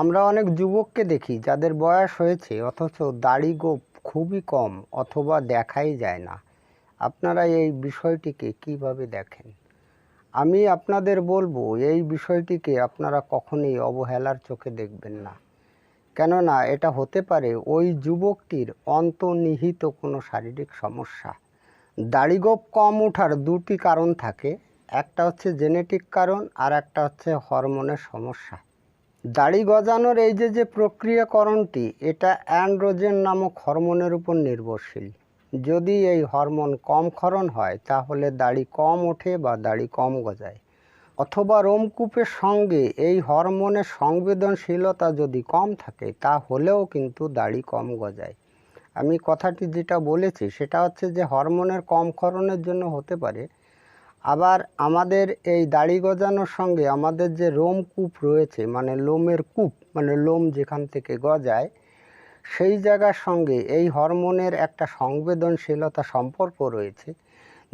আমরা অনেক যুবককে দেখি যাদের বয়স হয়েছে, অথচ দাড়ি গোঁফ খুবই কম অথবা দেখাই যায় না। আপনারা এই বিষয়টিকে কীভাবে দেখেন? আমি আপনাদের বলব, এই বিষয়টিকে আপনারা কখনোই অবহেলার চোখে দেখবেন না। কেননা এটা হতে পারে ওই যুবকটির অন্তর্নিহিত কোনো শারীরিক সমস্যা। দাড়ি গোঁফ কম ওঠার দুটি কারণ থাকে, একটা হচ্ছে জেনেটিক কারণ আর একটা হচ্ছে হরমোনের সমস্যা। দাড়ি গজানোর এই যে যে প্রক্রিয়াকরণটি, এটা অ্যান্ড্রোজেন নামক হরমোনের উপর নির্ভরশীল। যদি এই হরমোন কম ক্ষরণ হয়, তাহলে দাড়ি কম ওঠে বা দাড়ি কম গজায়। অথবা রোমকূপের সঙ্গে এই হরমোনের সংবেদনশীলতা যদি কম থাকে, তাহলেও কিন্তু দাড়ি কম গজায়। আমি কথাটি যেটা বলেছি, সেটা হচ্ছে যে হরমোনের কম ক্ষরণের জন্য হতে পারে আবার আমাদের এই দাড়ি গজানোর সঙ্গে আমাদের যে রোম কূপ রয়েছে মানে লোমের কূপ মানে লোম যেখান থেকে গজায়, সেই জায়গার সঙ্গে এই হরমোনের একটা সংবেদনশীলতা সম্পর্ক রয়েছে।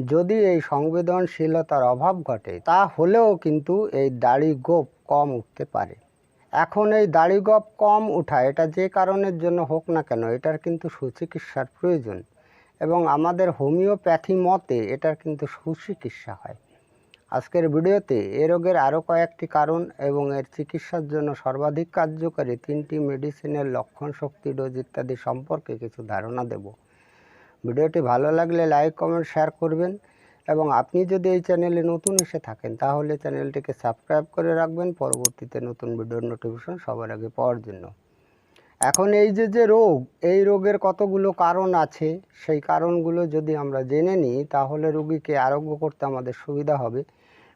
যদি এই সংবেদনশীলতার অভাব ঘটে, তাহলেও কিন্তু এই দাড়ি গোপ কম উঠতে পারে। এখন এই দাড়ি গোপ কম ওঠা এটা যে কারণের জন্য হোক না কেন, এটার কিন্তু সুচিকিৎসার প্রয়োজন। এবং আমাদের হোমিওপ্যাথি মতে এটার কিন্তু সুচিকিৎসা হয়। আজকের ভিডিওতে এ রোগের আরও কয়েকটি কারণ এবং এর চিকিৎসার জন্য সর্বাধিক কার্যকারী তিনটি মেডিসিনের লক্ষণ, শক্তি, ডোজ ইত্যাদি সম্পর্কে কিছু ধারণা দেব। ভিডিওটি ভালো লাগলে লাইক, কমেন্ট, শেয়ার করবেন এবং আপনি যদি এই চ্যানেলে নতুন এসে থাকেন তাহলে চ্যানেলটিকে সাবস্ক্রাইব করে রাখবেন। পরবর্তীতে নতুন ভিডিওর নোটিফিকেশন সবার আগে পাওয়ার জন্য। এখন এই যে যে রোগ, এই রোগের কতগুলো কারণ আছে, সেই কারণগুলো যদি আমরা জেনে নিই, তাহলে রোগীকে আরোগ্য করতে আমাদের সুবিধা হবে।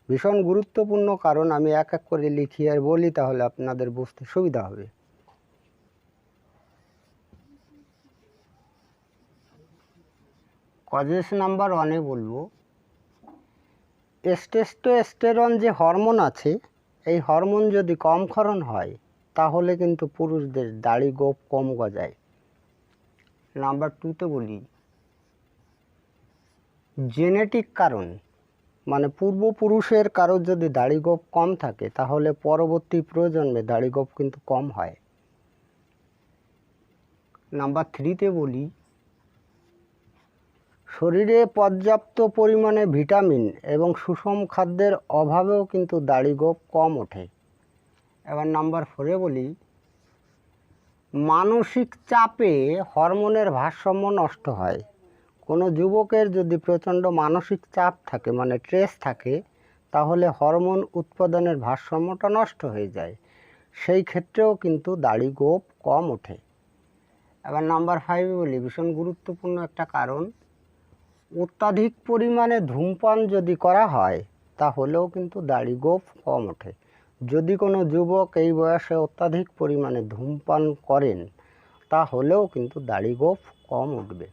ভীষণ গুরুত্বপূর্ণ কারণ আমি এক এক করে লিখি আর বলি, তাহলে আপনাদের বুঝতে সুবিধা হবে। কজেস নাম্বার ওয়ানে বলব এস্টেস্টোস্টেরন যে হরমোন আছে, এই হরমোন যদি কম ক্ষরণ হয় তাহলে কিন্তু পুরুষদের দাড়ি গোপ কম গজায়। নাম্বার টুতে বলি জেনেটিক কারণ মানে পূর্বপুরুষের কারোর যদি দাড়ি গোপ কম থাকে, তাহলে পরবর্তী প্রজন্মে দাড়ি গোপ কিন্তু কম হয়। নাম্বার থ্রিতে বলি, শরীরে পর্যাপ্ত পরিমাণে ভিটামিন এবং সুষম খাদ্যের অভাবেও কিন্তু দাড়ি গোপ কম ওঠে। এবার নাম্বার ফোরে বলি। মানসিক চাপে হরমোনের ভারসাম্য নষ্ট হয়। কোনো যুবকের যদি প্রচণ্ড মানসিক চাপ থাকে মানে স্ট্রেস থাকে, তাহলে হরমোন উৎপাদনের ভারসাম্যটা নষ্ট হয়ে যায়। সেই ক্ষেত্রেও কিন্তু দাড়ি গোপ কম ওঠে। এবার নাম্বার ফাইভে বলি, ভীষণ গুরুত্বপূর্ণ একটা কারণ। অত্যাধিক পরিমাণে ধূমপান যদি করা হয়, তাহলেও কিন্তু দাড়ি গোপ কম ওঠে। যদি কোনো যুবক এই বয়সে অত্যাধিক পরিমাণে ধূমপান করেন, তাহলেও কিন্তু দাড়ি গোপ কম উঠবে।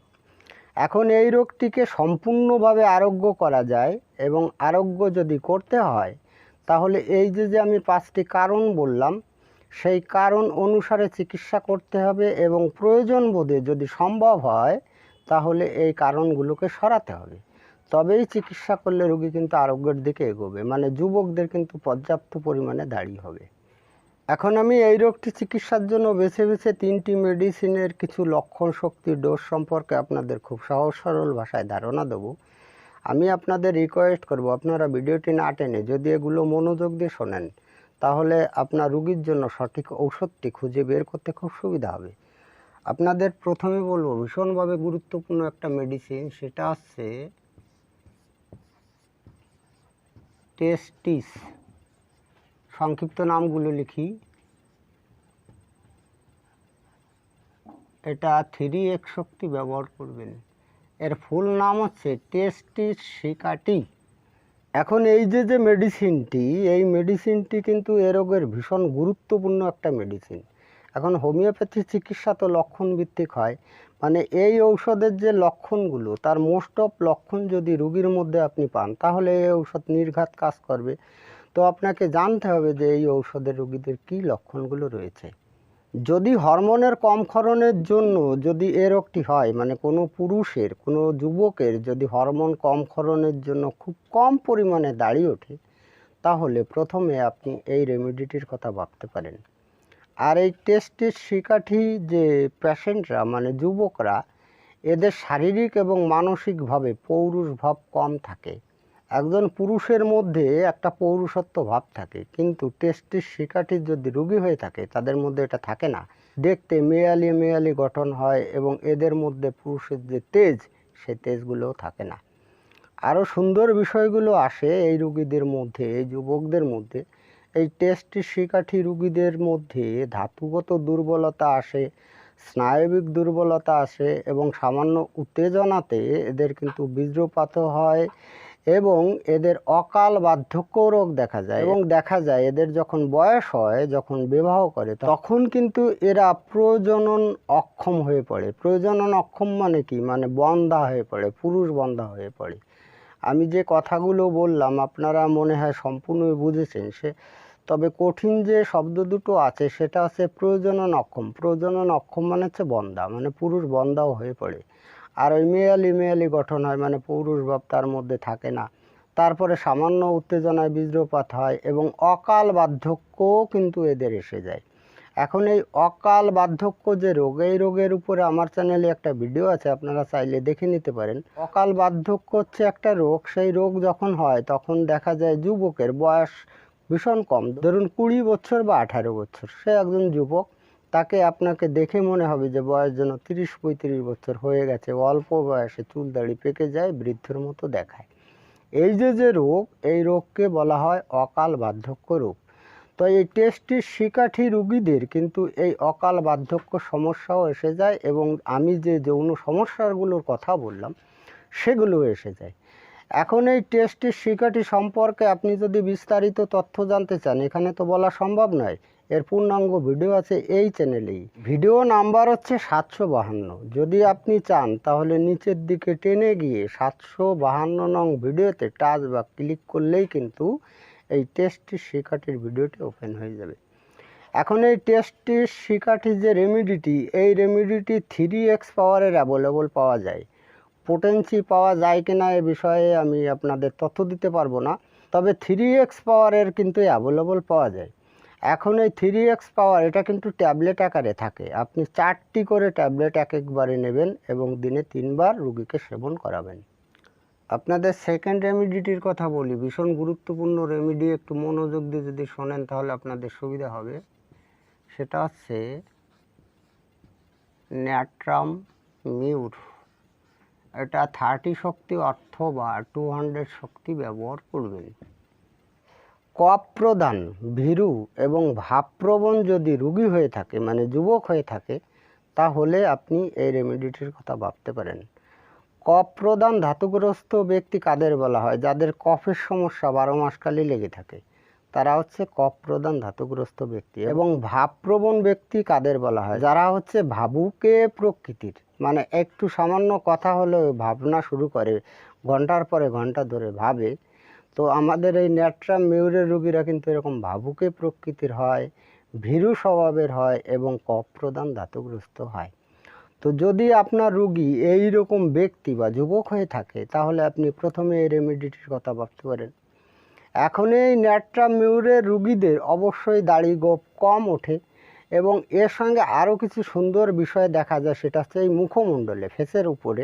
এখন এই রোগটিকে সম্পূর্ণভাবে আরোগ্য করা যায় এবং আরোগ্য যদি করতে হয়, তাহলে এই যে যে আমি পাঁচটি কারণ বললাম, সেই কারণ অনুসারে চিকিৎসা করতে হবে এবং প্রয়োজন বোধে যদি সম্ভব হয়, তাহলে এই কারণগুলোকে সরাতে হবে। তবেই চিকিৎসা করলে রোগী কিন্তু আরোগ্যের দিকে এগোবে। মানে যুবকদের কিন্তু পর্যাপ্ত পরিমাণে দাঁড়িয়ে হবে। এখন আমি এই রোগটি চিকিৎসার জন্য বেছে বেছে তিনটি মেডিসিনের কিছু লক্ষণ, শক্তি, ডোজ সম্পর্কে আপনাদের খুব সহজ সরল ভাষায় ধারণা দেবো। আমি আপনাদের রিকোয়েস্ট করব, আপনারা ভিডিওটি না টেনে যদি এগুলো মনোযোগ দিয়ে শোনেন, তাহলে আপনার রুগীর জন্য সঠিক ঔষধটি খুঁজে বের করতে খুব সুবিধা হবে। আপনাদের প্রথমে বলব, ভীষণভাবে গুরুত্বপূর্ণ একটা মেডিসিন সেটা হচ্ছে টেস্টিস। সংক্ষিপ্ত নামগুলো লিখি। এটা থ্রি এক শক্তি ব্যবহার করবেন। এর ফুল নাম হচ্ছে টেস্টিস শিকাটি। এখন এই যে যে মেডিসিনটি, এই মেডিসিনটি কিন্তু এ রোগের ভীষণ গুরুত্বপূর্ণ একটা মেডিসিন। এখন হোমিওপ্যাথি চিকিৎসা তো লক্ষণ ভিত্তিক হয়। মানে এই ঔষধের যে লক্ষণগুলো, তার মোস্ট অফ লক্ষণ যদি রুগীর মধ্যে আপনি পান, তাহলে এই ঔষধ নির্ঘাত কাজ করবে। তো আপনাকে জানতে হবে যে এই ঔষধের রুগীদের কী লক্ষণগুলো রয়েছে। যদি হরমোনের কম ক্ষরণের জন্য যদি এ রোগটি হয় মানে কোনো পুরুষের, কোনো যুবকের যদি হরমোন কম ক্ষরণের জন্য খুব কম পরিমাণে দাঁড়িয়ে ওঠে, তাহলে প্রথমে আপনি এই রেমেডিটির কথা ভাবতে পারেন। আর এই টেস্টের শিকাঠি যে পেশেন্টরা মানে যুবকরা, এদের শারীরিক এবং মানসিকভাবে পৌরুষ ভাব কম থাকে। একজন পুরুষের মধ্যে একটা পৌরুষত্ব ভাব থাকে, কিন্তু টেস্টিস শিকাঠির যদি রোগী হয়ে থাকে, তাদের মধ্যে এটা থাকে না। দেখতে মেয়ালি মেয়ালি গঠন হয় এবং এদের মধ্যে পুরুষের যে তেজ সে তেজগুলোও থাকে না। আরও সুন্দর বিষয়গুলো আসে এই রুগীদের মধ্যে, এই যুবকদের মধ্যে। এই টেস্টিস শিকাঠি রুগীদের মধ্যে ধাতুগত দুর্বলতা আসে, স্নায়বিক দুর্বলতা আসে এবং সামান্য উত্তেজনাতে এদের কিন্তু বীর্যপাতও হয় এবং এদের অকাল বার্ধক্য রোগ দেখা যায় এবং দেখা যায় এদের যখন বয়স হয়, যখন বিবাহ করে, তখন কিন্তু এরা প্রজনন অক্ষম হয়ে পড়ে। প্রজনন অক্ষম মানে কি? মানে বন্ধা হয়ে পড়ে, পুরুষ বন্ধা হয়ে পড়ে। আমি যে কথাগুলো বললাম, আপনারা মনে হয় সম্পূর্ণ বুঝেছেন। সে তবে কঠিন যে শব্দ দুটো আছে, সেটা হচ্ছে প্রজনন অক্ষম প্রজনন অক্ষম মানে হচ্ছে বন্ধা মানে পুরুষ বন্ধাও হয়ে পড়ে। আর ওই মেয়ালি মেয়ালি গঠন হয় মানে পৌরুষ ভাব তার মধ্যে থাকে না। তারপরে সামান্য উত্তেজনায় বীর্যপাত হয় এবং অকাল বার্ধক্যও কিন্তু এদের এসে যায়। এখন এই অকাল বার্ধক্য যে রোগ, এই রোগের উপরে আমার চ্যানেলে একটা ভিডিও আছে, আপনারা চাইলে দেখে নিতে পারেন। অকাল বার্ধক্য হচ্ছে একটা রোগ, সেই রোগ যখন হয়, তখন দেখা যায় যুবকের বয়স ভীষণ কম। ধরুন কুড়ি বছর বা আঠারো বছর, সে একজন যুবক, তাকে আপনাকে দেখে মনে হবে যে বয়স যেন তিরিশ পঁয়ত্রিশ বছর হয়ে গেছে, অল্প বয়সে চুল দাড়ি পেকে যায়, বৃদ্ধর মতো দেখায়। এই যে যে রোগ, এই রোগকে বলা হয় অকাল বার্ধক্য রোগ। তো এই টেস্টিস শিকাঠি রুগীদের, কিন্তু এই অকাল বার্ধক্য সমস্যাও এসে যায় এবং আমি যে যৌন সমস্যাগুলোর কথা বললাম, সেগুলো এসে যায়। এখন এই টেস্টিস শিকাঠি সম্পর্কে আপনি যদি বিস্তারিত তথ্য জানতে চান, এখানে তো বলা সম্ভব নয়, এর পূর্ণাঙ্গ ভিডিও আছে এই চ্যানেলেই। ভিডিও নাম্বার হচ্ছে সাতশো বাহান্ন। যদি আপনি চান, তাহলে নিচের দিকে টেনে গিয়ে সাতশো বাহান্ন নং ভিডিওতে টাচ বা ক্লিক করলেই কিন্তু এই টেস্টি শিকাঠির ভিডিওটি ওপেন হয়ে যাবে। এখন এই টেস্টি শিকাঠির যে রেমিডিটি এই রেমিডিটি থ্রি এক্স পাওয়ারের অ্যাভেলেবল পাওয়া যায়। পোটেন্সি পাওয়া যায় কি না এ বিষয়ে আমি আপনাদের তথ্য দিতে পারব না। তবে থ্রি এক্স পাওয়ারের কিন্তু অ্যাভেলেবল পাওয়া যায়। এখন এই থ্রি এক্স পাওয়ার এটা কিন্তু ট্যাবলেট আকারে থাকে। আপনি চারটি করে ট্যাবলেট এক একবারে নেবেন এবং দিনে তিনবার রুগীকে সেবন করাবেন। আপনাদের সেকেন্ড রেমিডিটির কথা বলি। ভীষণ গুরুত্বপূর্ণ রেমিডি একটু মনোযোগ দিয়ে যদি শোনেন তাহলে আপনাদের সুবিধা হবে। সেটা হচ্ছে ন্যাট্রাম মিউর। এটা থার্টি শক্তি অথবা টু হান্ড্রেড শক্তি ব্যবহার করবেন। কপ প্রদান, ভীরু এবং ভাবপ্রবণ যদি রুগী হয়ে থাকে মানে যুবক হয়ে থাকে, তাহলে আপনি এই রেমেডিটির কথা ভাবতে পারেন। কফ প্রদান ধাতুগ্রস্ত ব্যক্তি কাদের বলা হয়? যাদের কফের সমস্যা বারো মাসকালই লেগে থাকে। তারা হচ্ছে কফ প্রদান ধাতুগ্রস্ত ব্যক্তি এবং ভাবপ্রবণ ব্যক্তি কাদের বলা হয়? যারা হচ্ছে ভাবুকে প্রকৃতির। মানে একটু সামান্য কথা হলেও ভাবনা শুরু করে, ঘণ্টার পরে ঘণ্টা ধরে ভাবে। তো আমাদের এই ন্যাট্রাম মিউরের রুগীরা কিন্তু এরকম ভাবুকে প্রকৃতির হয়, ভীরু স্বভাবের হয় এবং কফ প্রদান ধাতুগ্রস্ত হয়। তো যদি আপনার রুগী এই রকম ব্যক্তি বা যুবক হয়ে থাকে, তাহলে আপনি প্রথমে এই রেমেডিটির কথা ভাবতে পারেন। এখন এই ন্যাট্রাম মিউরের রুগীদের অবশ্যই দাড়ি গোপ কম ওঠে। এবং এর সঙ্গে আরও কিছু সুন্দর বিষয় দেখা যায়, সেটা হচ্ছে এই মুখমণ্ডলে, ফেসের উপরে।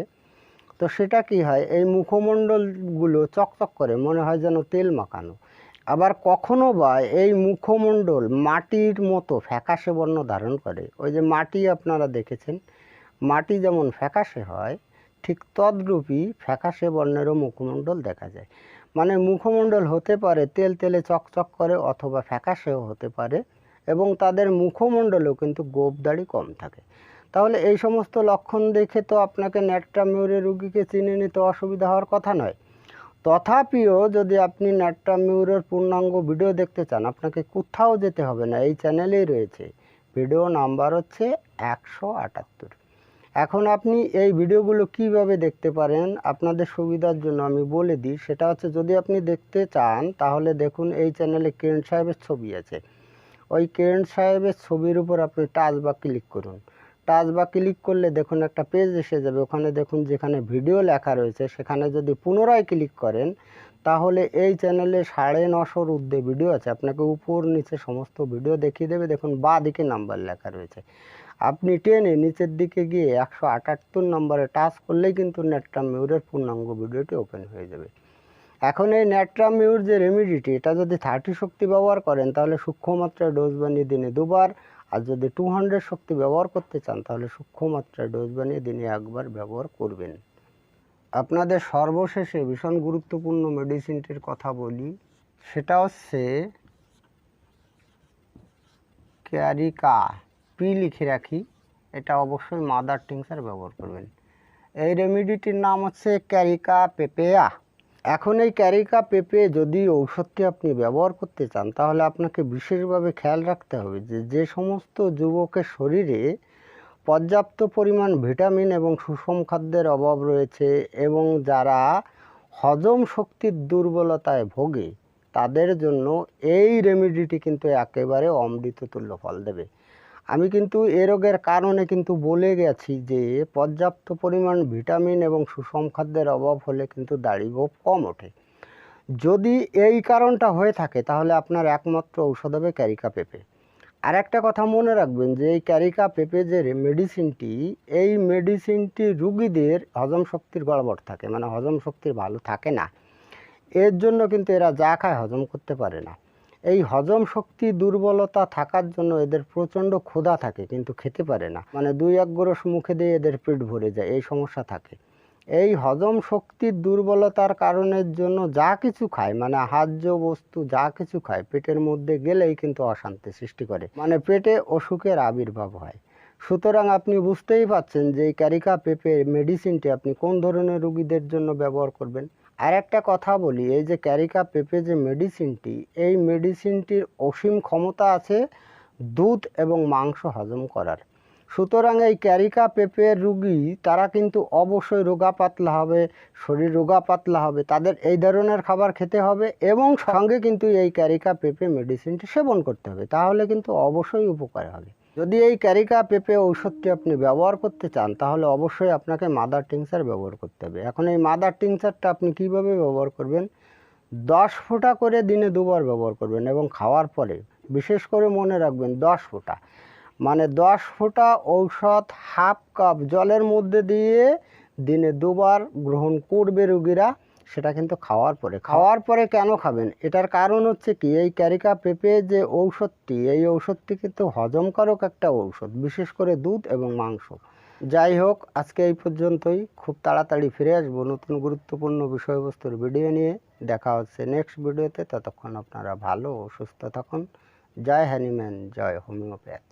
তো সেটা কি হয়, এই মুখমণ্ডলগুলো চকচক করে, মনে হয় যেন তেল মাখানো। আবার কখনো বা এই মুখমণ্ডল মাটির মতো ফ্যাকাশে বর্ণ ধারণ করে। ওই যে মাটি আপনারা দেখেছেন, মাটি যেমন ফ্যাকাশে হয়, ঠিক তদ্রূপই ফ্যাকাশে বর্ণেরও মুখমণ্ডল দেখা যায়। মানে মুখমণ্ডল হতে পারে তেল তেলে চকচক করে অথবা ফ্যাকাশেও হতে পারে। এবং তাদের মুখমণ্ডলেও কিন্তু গোপ দাড়ি কম থাকে। তাহলে এই সমস্ত লক্ষণ দেখে তো আপনাকে ন্যাট্রামিউরের রুগীকে চিনে নিতে অসুবিধা হওয়ার কথা নয়। তথাপিও যদি আপনি ন্যাট্রামিউরের পূর্ণাঙ্গ ভিডিও দেখতে চান, আপনাকে কোথাও যেতে হবে না, এই চ্যানেলেই রয়েছে। ভিডিও নাম্বার হচ্ছে একশো আটাত্তর। এখন আপনি এই ভিডিওগুলো কীভাবে দেখতে পারেন, আপনাদের সুবিধার জন্য আমি বলে দিই। সেটা হচ্ছে যদি আপনি দেখতে চান, তাহলে দেখুন এই চ্যানেলে কিরণ সাহেবের ছবি আছে। ওই কিরণ সাহেবের ছবির উপর আপনি টাচ বা ক্লিক করুন। টাচ বা ক্লিক করলে দেখুন একটা পেজ এসে যাবে। ওখানে দেখুন যেখানে ভিডিও লেখা রয়েছে, সেখানে যদি পুনরায় ক্লিক করেন, তাহলে এই চ্যানেলে সাড়ে নশোর ঊর্ধ্বে ভিডিও আছে। আপনাকে উপর নিচে সমস্ত ভিডিও দেখিয়ে দেবে। দেখুন বা দিকে নাম্বার লেখা রয়েছে। আপনি টেনে নিচের দিকে গিয়ে একশো আটাত্তর নম্বরে টাচ করলেই কিন্তু নেট্রাম মিউরের পূর্ণাঙ্গ ভিডিওটি ওপেন হয়ে যাবে। এখন এই নেট্রাম মিউর যে রেমিডিটি এটা যদি থার্টি শক্তি ব্যবহার করেন, তাহলে সূক্ষ্ম মাত্রায় ডোজ বানিয়ে দিনে দুবার। আর যদি টু হান্ড্রেড শক্তি ব্যবহার করতে চান, তাহলে সূক্ষ্ম মাত্রায় ডোজ বানিয়ে দিনে একবার ব্যবহার করবেন। আপনাদের সর্বশেষে ভীষণ গুরুত্বপূর্ণ মেডিসিনটির কথা বলি। সেটা হচ্ছে ক্যারিকা। পি লিখে রাখি। এটা অবশ্যই মাদার টিংসার ব্যবহার করবেন। এই রেমিডিটির নাম হচ্ছে ক্যারিকা পেপেয়া। এখন এই ক্যারিকা পেপে যদি ঔষধটি আপনি ব্যবহার করতে চান, তাহলে আপনাকে বিশেষভাবে খেয়াল রাখতে হবে যে যে সমস্ত যুবকের শরীরে পর্যাপ্ত পরিমাণ ভিটামিন এবং সুষম খাদ্যের অভাব রয়েছে এবং যারা হজম শক্তির দুর্বলতায় ভোগে, তাদের জন্য এই রেমিডিটি কিন্তু একেবারে অমৃততুল্য ফল দেবে। আমি কিন্তু এ রোগের কারণে কিন্তু বলে গেছি যে, পর্যাপ্ত পরিমাণ ভিটামিন এবং সুষম খাদ্যের অভাব হলে কিন্তু দাড়ি গোপ কম ওঠে। যদি এই কারণটা হয়ে থাকে, তাহলে আপনার একমাত্র ঔষধ হবে ক্যারিকা পেঁপে। আর একটা কথা মনে রাখবেন যে, এই ক্যারিকা পেঁপে যে মেডিসিনটি, এই মেডিসিনটি রুগীদের হজম শক্তির গড়বড় থাকে মানে হজম শক্তির ভালো থাকে না। এর জন্য কিন্তু এরা যা খায় হজম করতে পারে না। এই হজম শক্তি দুর্বলতা থাকার জন্য এদের প্রচণ্ড ক্ষুধা থাকে, কিন্তু খেতে পারে না। মানে দুই এক গোরস মুখে দিয়ে এদের পেট ভরে যায়, এই সমস্যা থাকে। এই হজম শক্তির দুর্বলতার কারণের জন্য যা কিছু খায় মানে আহার্য বস্তু যা কিছু খায়, পেটের মধ্যে গেলেই কিন্তু অশান্তি সৃষ্টি করে। মানে পেটে অসুখের আবির্ভাব হয়। সুতরাং আপনি বুঝতেই পাচ্ছেন যে এই ক্যারিকা পেপে মেডিসিনটি আপনি কোন ধরনের রুগীদের জন্য ব্যবহার করবেন। আর একটা কথা বলি, এই যে ক্যারিকা পেপে যে মেডিসিনটি, এই মেডিসিনটির অসীম ক্ষমতা আছে দুধ এবং মাংস হজম করার। সুতরাং এই ক্যারিকা পেপের রুগী, তারা কিন্তু অবশ্যই রোগা পাতলা হবে, শরীর রোগা পাতলা হবে, তাদের এই ধরনের খাবার খেতে হবে এবং সঙ্গে কিন্তু এই ক্যারিকা পেপে মেডিসিনটি সেবন করতে হবে। তাহলে কিন্তু অবশ্যই উপকার হবে। যদি এই ক্যারিকা পেঁপে ঔষধটি আপনি ব্যবহার করতে চান, তাহলে অবশ্যই আপনাকে মাদার টিংসার ব্যবহার করতে হবে। এখন এই মাদার টিংসারটা আপনি কীভাবে ব্যবহার করবেন? দশ ফোঁটা করে দিনে দুবার ব্যবহার করবেন এবং খাওয়ার পরে, বিশেষ করে মনে রাখবেন দশ ফোঁটা। মানে দশ ফোঁটা ঔষধ হাফ কাপ জলের মধ্যে দিয়ে দিনে দুবার গ্রহণ করবে রুগীরা। সেটা কিন্তু খাওয়ার পরে। খাওয়ার পরে কেন খাবেন? এটার কারণ হচ্ছে কি এই ক্যারিকা পেঁপে যে ঔষধটি এই ঔষধটি কিন্তু হজমকারক একটা ঔষধ বিশেষ করে দুধ এবং মাংস। যাই হোক আজকে এই পর্যন্তই। খুব তাড়াতাড়ি ফিরে আসব নতুন গুরুত্বপূর্ণ বিষয়বস্তুর ভিডিও নিয়ে। দেখা হচ্ছে নেক্সট ভিডিওতে। ততক্ষণ আপনারা ভালো ও সুস্থ থাকুন। জয় হ্যানিম্যান জয় হোমিওপ্যাথ।